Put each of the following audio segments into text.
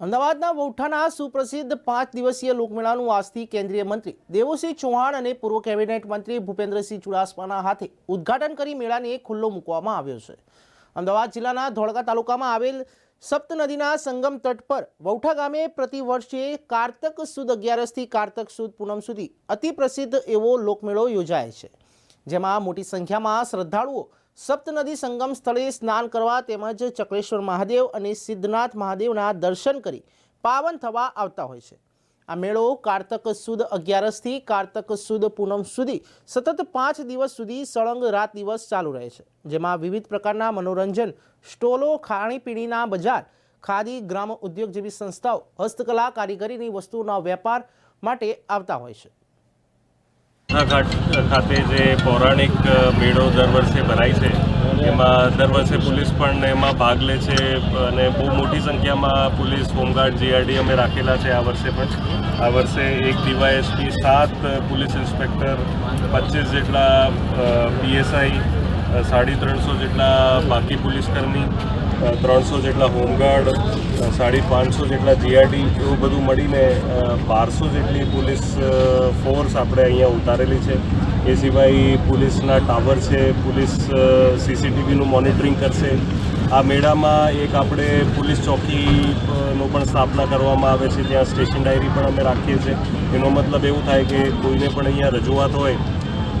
અમદાવાદના વૌઠાના સુપ્રસિદ્ધ પાંચ દિવસીય લોકમેળાનું આજથી કેન્દ્રીય મંત્રી દેવુસિંહ ચૌહાણ અને પૂર્વ કેબિનેટ મંત્રી ભૂપેન્દ્રસિંહ ચુડાસમાના હાથે ઉદ્ઘાટન કરી મેળાને ખુલ્લો મૂકવામાં આવ્યો છે. અમદાવાદ જિલ્લાના ધોળકા તાલુકામાં આવેલ સપ્ત નદીના સંગમ તટ પર વૌઠા ગામે પ્રતિ વર્ષે કારતક સુદ અગિયારસથી કારતક સુદ પૂનમ સુધી અતિ પ્રસિદ્ધ એવો લોકમેળો યોજાય છે. જેમાં મોટી સંખ્યામાં શ્રદ્ધાળુઓ સપ્તનદી સંગમ સ્થળે સ્નાન કરવા તેમજ ચક્રેશ્વર મહાદેવ અને સિદ્ધનાથ મહાદેવના દર્શન કરી પાવન થવા આવતા હોય છે. આ મેળો કારતક સુદ અગિયારસથી કારતક સુદ પૂનમ સુધી સતત પાંચ દિવસ સુધી સળંગ રાત દિવસ ચાલુ રહે છે. જેમાં વિવિધ પ્રકારના મનોરંજન, સ્ટોલો, ખાણીપીણીના બજાર, ખાદી, ગ્રામ ઉદ્યોગ જેવી સંસ્થાઓ, હસ્તકલા, કારીગરીની વસ્તુઓના વેપાર માટે આવતા હોય છે. ખાતે જે પૌરાણિક મેળો દર વર્ષે ભરાય છે, એમાં દર વર્ષે પોલીસ પણ એમાં ભાગ લે છે અને બહુ મોટી સંખ્યામાં પોલીસ, હોમગાર્ડ, જીઆરડી અમે રાખેલા છે આ વર્ષે પણ. આ વર્ષે એક ડીવાયએસપી, સાત પોલીસ ઇન્સ્પેક્ટર, પચીસ જેટલા પીએસઆઈ સાડી ત્રણસો જેટલા બાકી પોલીસકર્મી ત્રણસો જેટલા હોમગાર્ડ સાડી પાંચસો જેટલા જીઆરડી એવું બધું મળીને બારસો જેટલી પોલીસ ફોર્સ આપણે અહીંયા ઉતારેલી છે. એ સિવાય પોલીસના ટાવર છે પોલીસ સીસીટીવીનું મોનિટરિંગ કરશે. આ મેળામાં એક આપણે પોલીસ ચોકી અ, પણ સ્થાપના કરવામાં આવે છે. ત્યાં સ્ટેશન ડાયરી પણ અમે રાખીએ છીએ. એનો મતલબ એવું થાય કે કોઈને પણ અહીંયા રજૂઆત હોય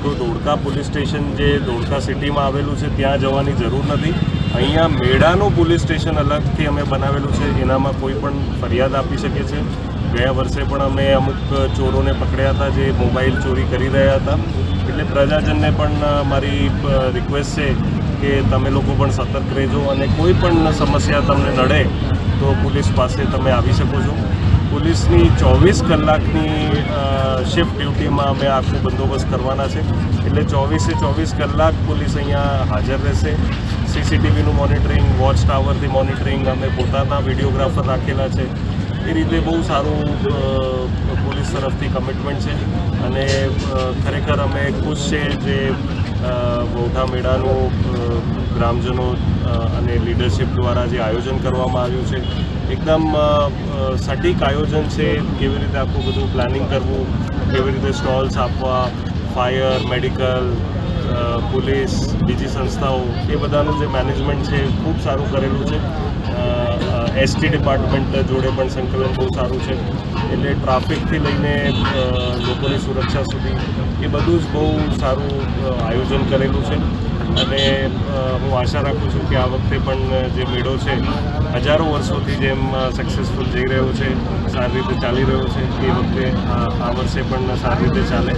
તો ધોળકા પોલીસ સ્ટેશન જે ધોળકા સિટીમાં આવેલું છે, ત્યાં જવાની જરૂર નથી. અહીંયા મેળાનું પોલીસ સ્ટેશન અલગથી અમે બનાવેલું છે, એનામાં કોઈ પણ ફરિયાદ આપી શકે છે. ગયા વર્ષે પણ અમે અમુક ચોરોને પકડ્યા હતા, જે મોબાઈલ ચોરી કરી રહ્યા હતા. એટલે પ્રજાજનને પણ મારી રિક્વેસ્ટ છે કે તમે લોકો પણ સતર્ક રહેજો અને કોઈ પણ સમસ્યા તમને નડે, તો પોલીસ પાસે તમે આવી શકો છો. પોલીસની ચોવીસ કલાકની શિફ્ટ ડ્યુટીમાં અમે આખો બંદોબસ્ત કરવાના છે. એટલે ચોવીસે ચોવીસ કલાક પોલીસ અહીંયા હાજર રહેશે. સીસીટીવીનું મોનિટરિંગ વોચ ટાવરથી મોનિટરિંગ અમે પોતાના વિડીયોગ્રાફર રાખેલા છે. એ રીતે બહુ સારું પોલીસ તરફથી કમિટમેન્ટ છે. અને ખરેખર અમે ખુશ છે જે અ, મેળાનું ગ્રામજનો અને લીડરશિપ દ્વારા જે આયોજન કરવામાં આવ્યું છે, એકદમ સટીક આયોજન છે, કેવી રીતે આખું બધું પ્લાનિંગ કરવું, કેવી રીતે સ્ટોલ્સ આપવા ફાયર મેડિકલ પોલીસ બીજી સંસ્થાઓ, એ બધાનું જે મેનેજમેન્ટ છે, ખૂબ સારું કરેલું છે. એસટી ડિપાર્ટમેન્ટ જોડે પણ સંકલન બહુ સારું છે. એટલે ટ્રાફિકથી લઈને લોકોની સુરક્ષા સુધી, એ બધું જ બહુ સારું આયોજન કરેલું છે. અને હું આશા રાખું છું કે આ વખતે પણ જે મેળો છે, હજારો વર્ષોથી જેમ સક્સેસફુલ જઈ રહ્યો છે, સારી રીતે ચાલી રહ્યો છે, એ વખતે આ વર્ષે પણ સારી રીતે ચાલે.